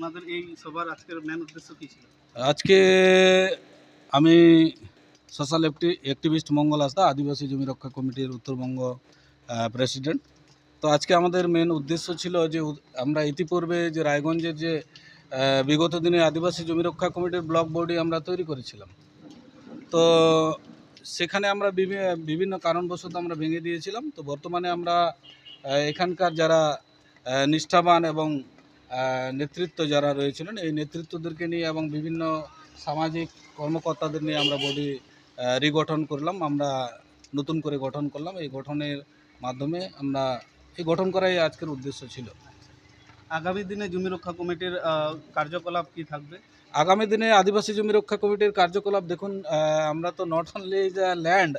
আপনাদের এই সবার আজকের মেন উদ্দেশ্য কি ছিল? আজকে আমি সোশ্যাল অ্যাক্টিভিস্ট মঙ্গল হাসদা, আদিবাসী জমি রক্ষা কমিটির উত্তরবঙ্গ প্রেসিডেন্ট তো আজকে আমাদের মেন উদ্দেশ্য ছিল যে আমরা ইতিপূর্বে যে রায়গঞ্জের যে বিগত দিনে আদিবাসী জমি রক্ষা কমিটির ব্লক বোর্ডই আমরা তৈরি করেছিলাম। তো সেখানে আমরা বিভি- বিভিন্ন কারণবশত আমরা ভেঙে দিয়েছিলাম। তো বর্তমানে আমরা এখানকার যারা নিষ্ঠাবান এবং নেতৃত্ব যারা রয়েছিলেন এই নেতৃত্বদেরকে নিয়ে এবং বিভিন্ন সামাজিক কর্মকর্তাদের নিয়ে আমরা বডি রিগঠন করলাম। আমরা নতুন করে গঠন করলাম। এই গঠনের মাধ্যমে আমরা এই গঠন করাই আজকের উদ্দেশ্য ছিল। আগামী দিনে জমি রক্ষা কমিটির কার্যকলাপ কি থাকবে? আগামী দিনে আদিবাসী জমি রক্ষা কমিটির কার্যকলাপ দেখুন আমরা তো নট অনলি দ্য ল্যান্ড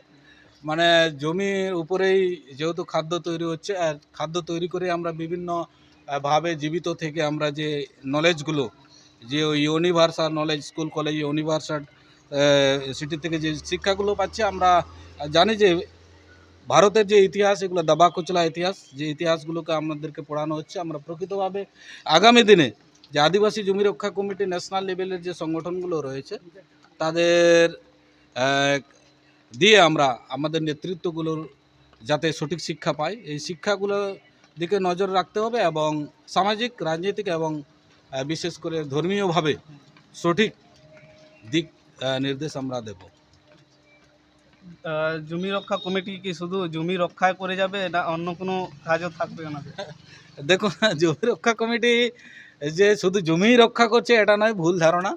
মানে জমির উপরেই যেহেতু খাদ্য তৈরি হচ্ছে আর খাদ্য তৈরি করে আমরা বিভিন্ন ভাবে জীবিত থেকে আমরা যে নলেজগুলো যে ওই universal knowledge school college universal city থেকে যে শিক্ষাগুলো পাচ্ছি, আমরা জানি যে ভারতের যে ইতিহাস, এগুলো দাবা কুচলা ইতিহাস, যে ইতিহাসগুলোকে আমাদেরকে পড়ানো হচ্ছে, আমরা প্রকৃতভাবে আগামী দিনে যে আদিবাসী জমি রক্ষা কমিটি ন্যাশনাল লেভেলের যে সংগঠনগুলো রয়েছে, তাদের দিয়ে আমরা আমাদের নেতৃত্বগুলোর যাতে সঠিক শিক্ষা পায় এই শিক্ষাগুলোর দিকে নজর রাখতে হবে এবং সামাজিক রাজনৈতিক এবং বিশেষ করে ধর্মীয়ভাবে সঠিক দিক নির্দেশ আমরা দেব। জমি রক্ষা কমিটি কি শুধু জমি রক্ষায় করে যাবে না অন্য কোনো কাজও থাকবে ওনাদের? দেখুন জমি রক্ষা কমিটি যে শুধু জমি রক্ষা করছে এটা নয় ভুল ধারণা।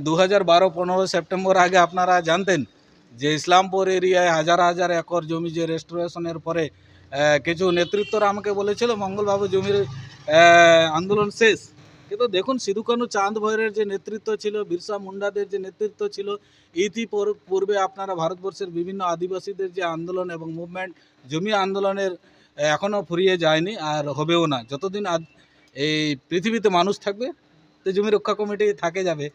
দু হাজার বারো পনেরো সেপ্টেম্বর আগে আপনারা জানতেন যে ইসলামপুর এরিয়ায় হাজার হাজার একর জমি যে রেস্টোরেশনের পরে কিছু নেতৃত্বরা আমাকে বলেছিল, মঙ্গলবাবু, জমির আন্দোলন শেষ। কিন্তু দেখুন সিধু কানু চাঁদ ভৈরের যে নেতৃত্ব ছিল, বিরসা মুন্ডাদের যে নেতৃত্ব ছিল ইতি পূর- পূর্বে আপনারা ভারতবর্ষের বিভিন্ন আদিবাসীদের যে আন্দোলন এবং মুভমেন্ট জমি আন্দোলনের এখনও ফুরিয়ে যায়নি আর হবেও না। যতদিন আদ- এই পৃথিবীতে মানুষ থাকবে, তো জমি রক্ষা কমিটি থাকে যাবে,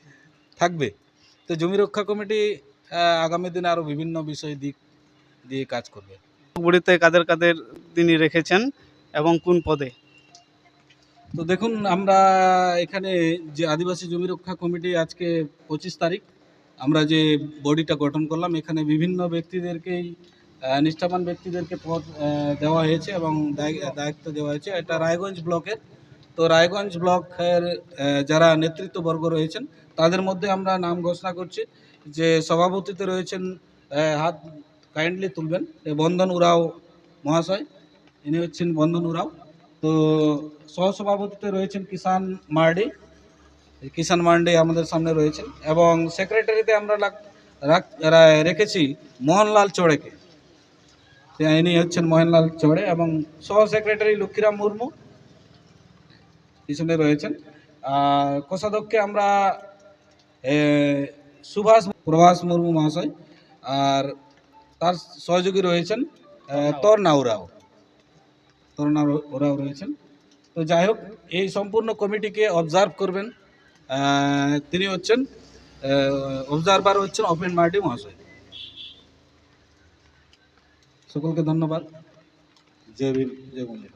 থাকবে। তো জমি রক্ষা কমিটি আগামী দিনে আরও বিভিন্ন বিষয় দিক দিয়ে কাজ করবে। বুড়িতে কাদের কাদের তিনি রেখেছেন এবং কোন পদে? তো দেখুন, আমরা এখানে যে আদিবাসী জমি রক্ষা কমিটি আজকে পঁচিশ তারিখ, আমরা যে বডিটা গঠন করলাম, এখানে বিভিন্ন ব্যক্তিদেরকেই নিষ্ঠাবান ব্যক্তিদেরকে পদ দেওয়া হয়েছে এবং দায়- দায়িত্ব দেওয়া হয়েছে। এটা রায়গঞ্জ ব্লকের। তো রায়গঞ্জ ব্লকের যারা নেতৃত্ববর্গ রয়েছেন, তাদের মধ্যে আমরা নাম ঘোষণা করছি যে সভাপতিতে রয়েছেন হাত কাইন্ডলি তুলবেন। বন্ধন উরাও মহাশয়, ইনি হচ্ছেন বন্ধন উরাও। তো সহসভাপতিতে রয়েছেন কিষান মার্ডি কিষান মার্ডি আমাদের সামনে রয়েছেন এবং সেক্রেটারিতে আমরা রাখ- রেখেছি মোহনলাল চড়েকে। ইনি হচ্ছেন মোহনলাল চড়ে এবং সহ সেক্রেটারি লক্ষ্মীরাম মুর্মু পিছনে রয়েছেন। আর কোষাধ্যক্ষে আমরা সুভাষ, প্রভাস মুর্মু মহাশয়। আর তার সহযোগী রয়েছেন তর নাউরাও তরুণা ওরাও রয়েছেন। তো যাই হোক, এই সম্পূর্ণ কমিটিকে অবজার্ভ করবেন। তিনি হচ্ছেন অবজারভার হচ্ছেন ওপেন মার্টি মহাশয়। সকলকে ধন্যবাদ। জয় ভীম, জয় বন্ধু